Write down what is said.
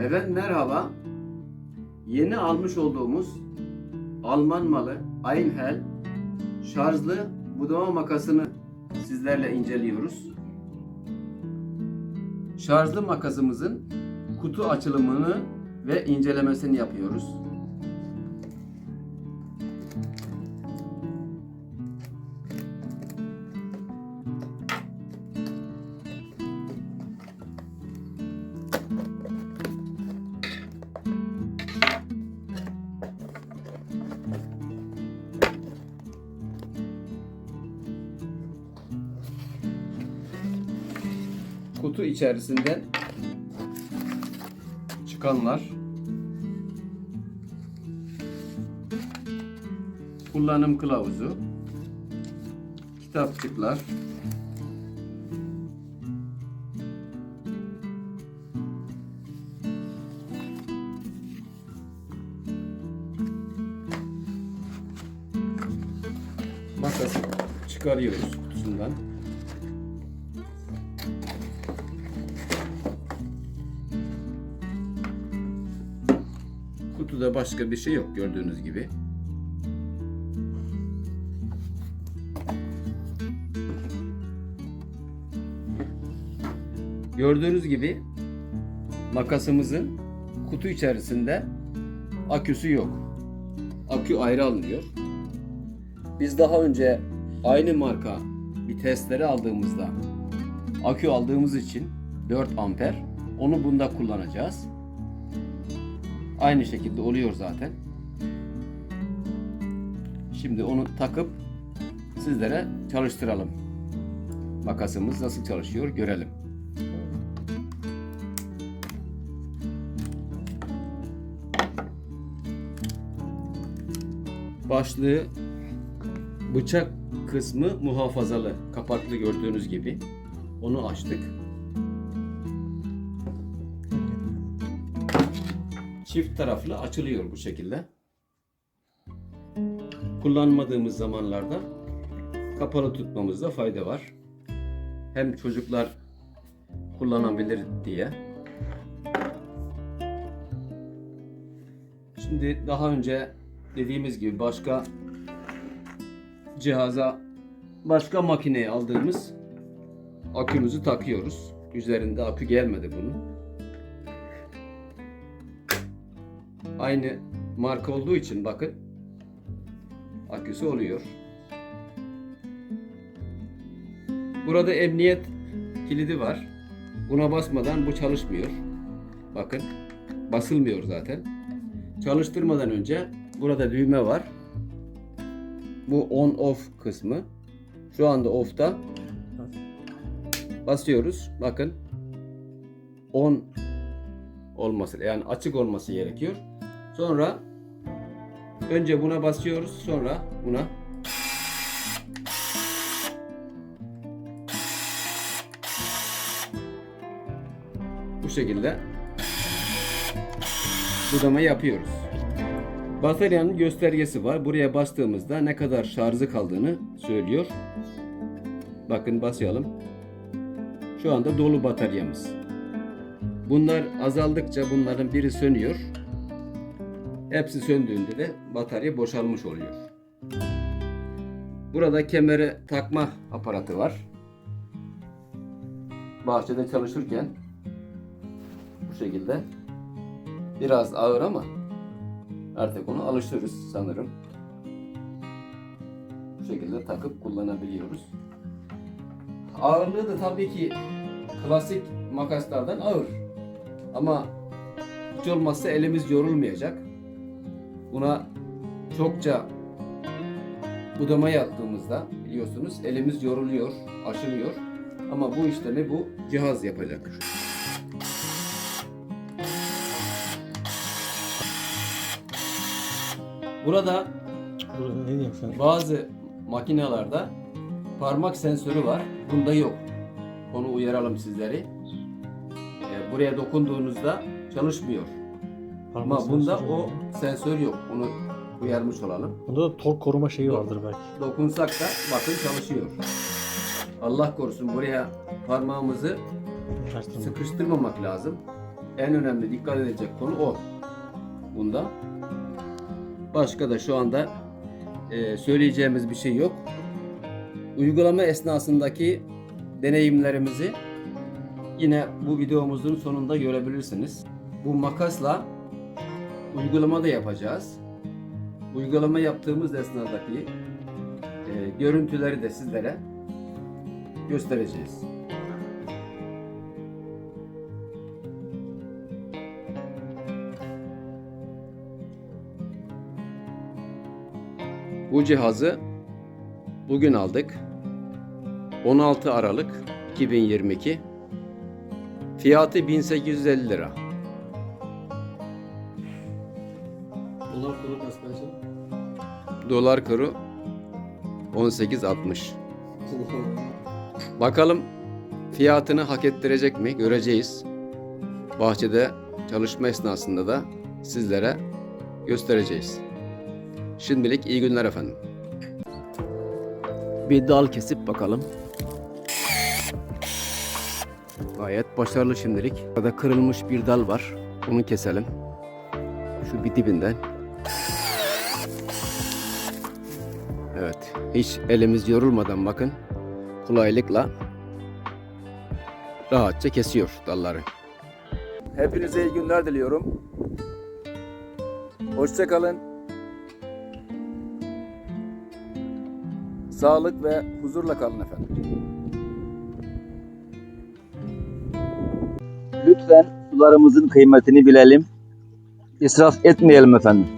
Evet merhaba. Yeni almış olduğumuz Alman malı Einhell şarjlı budama makasını sizlerle inceliyoruz. Şarjlı makasımızın kutu açılımını ve incelemesini yapıyoruz. Kutu içerisinden çıkanlar. Kullanım kılavuzu. Kitapçıklar. Makası çıkarıyoruz kutusundan. Kutuda başka bir şey yok gördüğünüz gibi. Gördüğünüz gibi makasımızın kutu içerisinde aküsü yok. Akü ayrı alınıyor. Biz daha önce aynı marka bir testleri aldığımızda akü aldığımız için 4 amper onu bunda kullanacağız. Aynı şekilde oluyor zaten. Şimdi onu takıp sizlere çalıştıralım. Makasımız nasıl çalışıyor görelim. Başlığı bıçak kısmı muhafazalı, kapaklı gördüğünüz gibi. Onu açtık. Çift taraflı açılıyor bu şekilde. Kullanmadığımız zamanlarda kapalı tutmamızda fayda var. Hem çocuklar kullanabilir diye. Şimdi daha önce dediğimiz gibi başka cihaza başka makineye aldığımız akümüzü takıyoruz. Üzerinde akü gelmedi bunun. Aynı marka olduğu için bakın aküsü oluyor. Burada emniyet kilidi var. Buna basmadan bu çalışmıyor. Bakın basılmıyor zaten. Çalıştırmadan önce burada düğme var. Bu on off kısmı. Şu anda off'ta. Basıyoruz. Bakın on olması yani açık olması gerekiyor. Sonra önce buna basıyoruz, sonra buna. Bu şekilde budama yapıyoruz. Bataryanın göstergesi var. Buraya bastığımızda ne kadar şarjı kaldığını söylüyor. Bakın basayalım. Şu anda dolu bataryamız. Bunlar azaldıkça bunların biri sönüyor. Hepsi söndüğünde de batarya boşalmış oluyor. Burada kemere takma aparatı var. Bahçede çalışırken bu şekilde biraz ağır ama artık onu alışırız sanırım. Bu şekilde takıp kullanabiliyoruz. Ağırlığı da tabii ki klasik makaslardan ağır. Ama hiç olmazsa elimiz yorulmayacak. Buna çokça budama yaptığımızda biliyorsunuz elimiz yoruluyor, aşınıyor. Ama bu işlemi bu cihaz yapacak. Burada bazı makinelerde parmak sensörü var. Bunda yok. Onu uyaralım sizleri. Ee, Buraya dokunduğunuzda çalışmıyor. Parmak Ama bunda o sensör yok. Onu uyarmış olalım. Bunda da tork koruma şeyi vardır belki. Dokunsak da bakın çalışıyor. Allah korusun buraya parmağımızı Ters sıkıştırmamak lazım. En önemli dikkat edilecek konu o. Bunda. Başka da şu anda e, söyleyeceğimiz bir şey yok. Uygulama esnasındaki deneyimlerimizi yine bu videomuzun sonunda görebilirsiniz. Bu makasla uygulama da yapacağız. Uygulama yaptığımız esnadaki e, görüntüleri de sizlere göstereceğiz. Bu cihazı bugün aldık. 16 Aralık 2022. Fiyatı 1850 lira. Dolar kuru kaç bence? Dolar kuru 18.60. Bakalım fiyatını hak ettirecek mi göreceğiz. Bahçede çalışma esnasında da sizlere göstereceğiz. Şimdilik iyi günler efendim. Bir dal kesip bakalım. Gayet başarılı şimdilik. Burada kırılmış bir dal var. Onu keselim. Şu bir dibinden. Evet. Hiç elimiz yorulmadan bakın. Kolaylıkla rahatça kesiyor dalları. Hepinize iyi günler diliyorum. Hoşçakalın. Sağlık ve huzurla kalın efendim. Lütfen sularımızın kıymetini bilelim. İsraf etmeyelim efendim.